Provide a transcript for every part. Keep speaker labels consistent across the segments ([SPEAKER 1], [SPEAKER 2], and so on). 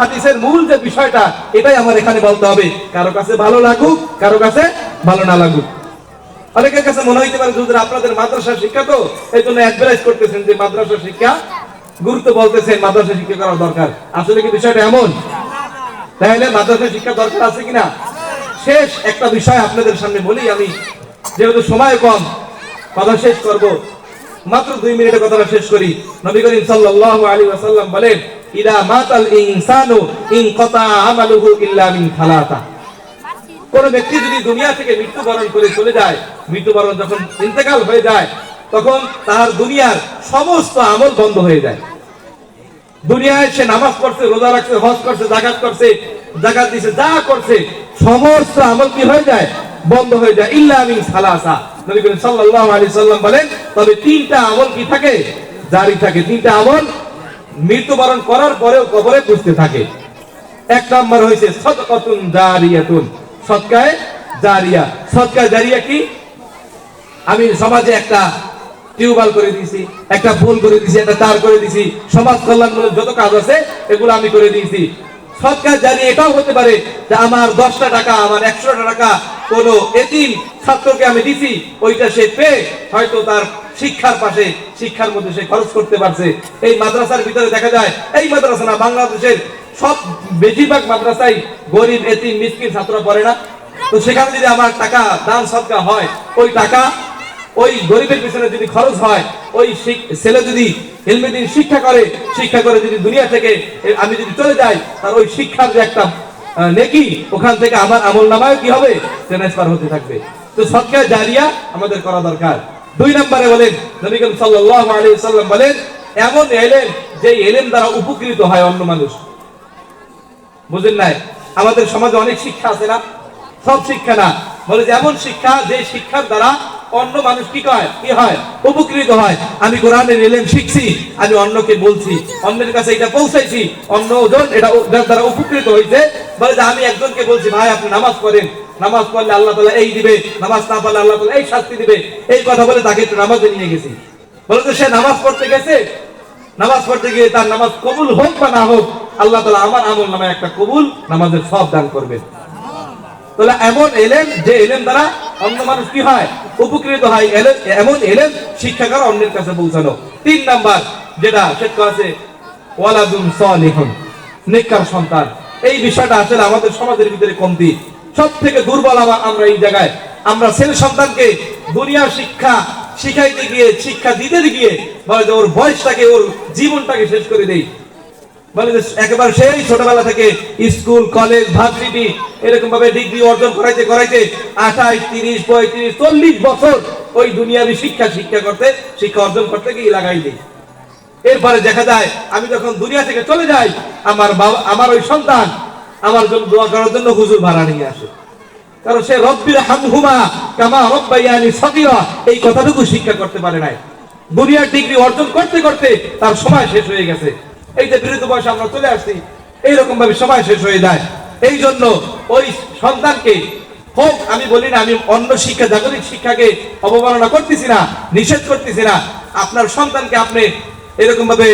[SPEAKER 1] হাদিসের মূল যে বিষয়টা, এটাই আমার এখানে বলতে হবে। কারও কাছে ভালো লাগুক, কারও কাছে ভালো না লাগুক। অনেকের কাছে মনে হইতে পারে, হুজুর, আপনাদের মাদ্রাসা শিক্ষা তো? এই জন্য অ্যাডভাইস করতেছেন যে মাদ্রাসা শিক্ষা গুরুত্ব বলতেছেন, মাদ্রাসা শিক্ষা করা দরকার। আসলে কি বিষয়টা এমন? তাহলে মাদ্রাসা শিক্ষা দরকার আছে কিনা? শেষ একটা বিষয় আপনাদের সামনে বলি আমি। যেহেতু সময় কম, কথা শেষ করব। মাত্র দুই মিনিটে কথাটা শেষ করি। নবী করিম সাল্লাল্লাহু আলাইহি ওয়াসাল্লাম বলেন কোন ব্যক্তি যদি দুনিয়া থেকে মৃত্যুবরণ করে চলে যায়, মৃত্যুবরণ যখন ইন্তেকাল হয়ে যায়, তখন তার দুনিয়ার সমস্ত আমল বন্ধ হয়ে যায়। দুনিয়ায় সে নামাজ পড়ছে, রোজা রাখছে, হজ করছে করছে দিছে, যা করছে, সমস্ত আমল কি হয়ে যায়? বন্ধ হয়ে যায়। সালাসা নবী সাল্লাম বলেন, তবে তিনটা আমল কি থাকে? জারি থাকে। তিনটা আমল মৃত্যুবরণ করার পরেও কবরে বুঝতে থাকে। এক নম্বর হয়েছে সদকাতুন জারিয়াতুন। সদকায়ে জারিয়া। সদকা জারিয়া কি? আমি সমাজে একটা টিউবওয়েল করে দিয়েছি, একটা ফুল করে দিয়েছি, একটা তার করে দিয়েছি, সমাজ কল্যাণমূলক যত কাজ আছে, এগুলো আমি করে দিয়েছি। সৎকার জানি এটাও হতে পারে যে আমার দশটা টাকা, আমার একশো টাকা কোনো এতিম ছাত্রকে আমি দিছি, ওইটা সে পেয়ে হয়তো তার শিক্ষার পাশে, শিক্ষার মধ্যে সে খরচ করতে পারছে। এই মাদ্রাসার ভিতরে দেখা যায়, এই মাদ্রাসা না, বাংলাদেশের সব বেশিরভাগ মাদ্রাসায় গরিব, এতিম, মিসকিন ছাত্র পড়ে না। তো সেখানে যদি আমার টাকা দান সৎকা হয়, ওই টাকা ওই গরিবের পিছনে যদি খরচ হয়, ওই ছেলে যদি হেলমেদিন শিক্ষা করে শিক্ষা করে যদি দুনিয়া থেকে আমি যদি চলে যাই, তার ওই শিক্ষার যে একটা নেকি, ওখান থেকে আমার আমল নামায় কি হবে? ট্রান্সফার হতে থাকবে। তো সৎকার জারিয়া আমাদের করা দরকার। দুই নম্বরে বলেন, নবী করিম সাল্লাল্লাহু আলাইহি সাল্লাম বলেন, এমন এলেম যে এলেম দ্বারা উপকৃত হয় অন্য মানুষ। বুঝলেন নাই? আমাদের সমাজে অনেক শিক্ষা আছে না? সব শিক্ষা না। বলে যে এমন শিক্ষা যে শিক্ষার দ্বারা অন্য মানুষ কি কয়? কি হয়? উপকৃত হয়। আমি কোরআনের এলেম শিখছি, আমি অন্যকে বলছি, অন্যের কাছে এটা পৌঁছাইছি অন্য জন এটা যার দ্বারা উপকৃত হয়েছে বলে যে আমি একজনকে বলছি, ভাই, আপনি নামাজ পড়েন। নামাজ পড়লে আল্লাহ তালা এই দিবে, নামাজ না পড়লে আল্লাহ তালা এই শাস্তি দিবে। এই কথা বলে তাকে একটু নামাজে নিয়ে গেছি। বলে সে নামাজ পড়তে গেছে? নামাজ পড়তে গিয়ে তার নামাজ কবুল হোক বা না হোক, আল্লাহ তালা আমার আমল নামে একটা কবুল নামাজের সব দান করবেন তাহলে এমন এলেন, যে এলেন দ্বারা অন্য মানুষ কি হয়? উপকৃত হয়। এলেন এমন এলেন শিক্ষা করা অন্যের কাছে পৌঁছানো তিন নাম্বার, যেটা সেটা আছে, ওয়ালাদুন সালিহুন, নেককার সন্তান। এই বিষয়টা আসলে আমাদের সমাজের ভিতরে কমতি সব থেকে দুর্বল আমা- আমরা এই জায়গায়। আমরা ছেলে সন্তানকে দুনিয়ার শিক্ষা শিখাইতে গিয়ে, শিক্ষা দিতে গিয়ে, বলে যে ওর বয়সটাকে, ওর জীবনটাকে শেষ করে দেই। বলে যে একেবারে সেই ছোটবেলা থেকে স্কুল, কলেজ, ভার্সিটি এরকম ভাবে ডিগ্রি অর্জন করাইতে করাইতে আঠাশ, তিরিশ, পঁয়ত্রিশ, চল্লিশ বছর ওই দুনিয়াবি শিক্ষা শিক্ষা করতে, শিক্ষা অর্জন করতে গিয়ে লাগাই দিই। এরপরে দেখা যায়, আমি যখন দুনিয়া থেকে চলে যাই, আমার বাবা, আমার ওই সন্তান আমার জন্য দোয়া করার জন্য হুজুর ভাড়া নিয়ে আসে। কারণ সে রব্বির হামহুমা কামা রব্বাইয়ানি সগীরা, এই কথাটুকু শিক্ষা করতে পারে নাই। দুনিয়ার ডিগ্রি অর্জন করতে করতে তার সময় শেষ হয়ে গেছে। এই যে বিরুদ্ধ বয়সে আমরা চলে আসছি এইরকম ভাবে সময় শেষ হয়ে যায়। এই জন্য ওই সন্তানকে হোক, আমি বলি না, আমি অন্য শিক্ষা, জাগতিক শিক্ষাকে অবমাননা করতেছি না, নিষেধ করতেছি না। আপনার সন্তানকে আপনি এরকম ভাবে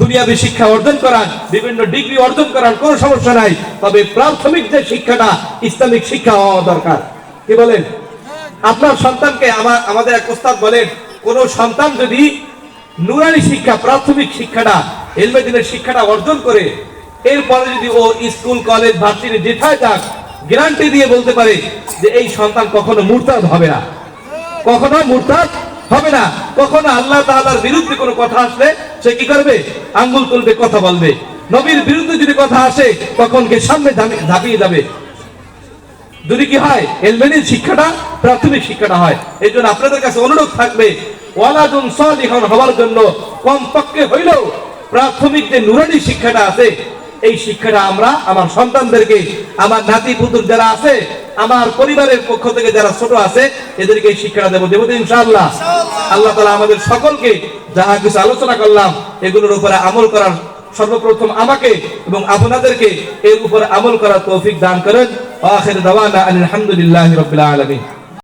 [SPEAKER 1] দুনিয়াবী শিক্ষা অর্জন করান বিভিন্ন ডিগ্রি অর্জন করান কোনো সমস্যা নাই, তবে প্রাথমিক যে শিক্ষাটা, ইসলামিক শিক্ষা হওয়া দরকার। কি বলেন? আপনার সন্তানকে আমার, আমাদের এক ওস্তাদ বলেন, কোন সন্তান যদি নুরানি শিক্ষা, প্রাথমিক শিক্ষাটা এলমেদিনের শিক্ষাটা অর্জন করে, এরপরে যদি ও স্কুল, কলেজ, ভার্সিটি যেথায় যাক, গ্যারান্টি দিয়ে বলতে পারে যে এই সন্তান কখনো মুরতাদ হবে না। কখনো মুরতাদ হবে না। কখনো আল্লাহ তাআলার বিরুদ্ধে কোনো কথা আসলে সে কি করবে? আঙ্গুল তুলবে, কথা বলবে। নবীর বিরুদ্ধে যদি কথা আসে, তখন কে সামনে ঝাঁপি- ঝাঁপিয়ে যাবে। যদি কি হয়, এলমেনির শিক্ষাটা, প্রাথমিক শিক্ষাটা হয়। এই জন্য আপনাদের কাছে অনুরোধ থাকবে, ওয়ালাদুন সালিহন হওয়ার জন্য কমপক্ষে হইলেও প্রাথমিক যে নুরানি শিক্ষাটা আছে, এই শিক্ষাটা আমরা, আমার সন্তানদেরকে, আমার নাতি পুতুর যারা আছে আমার পরিবারের পক্ষ থেকে যারা ছোট আছে এদেরকে এই শিক্ষাটা দেবো। দেবো ইনশাল্লাহ ইনশাআল্লাহ। আল্লাহ তালা আমাদের সকলকে যাহা কিছু আলোচনা করলাম এগুলোর উপরে আমল করার সর্বপ্রথম আমাকে এবং আপনাদেরকে এর উপরে আমল করার তৌফিক দান করেন। আখির দাওয়ানা আলহামদুলিল্লাহ রাব্বিল আলামিন।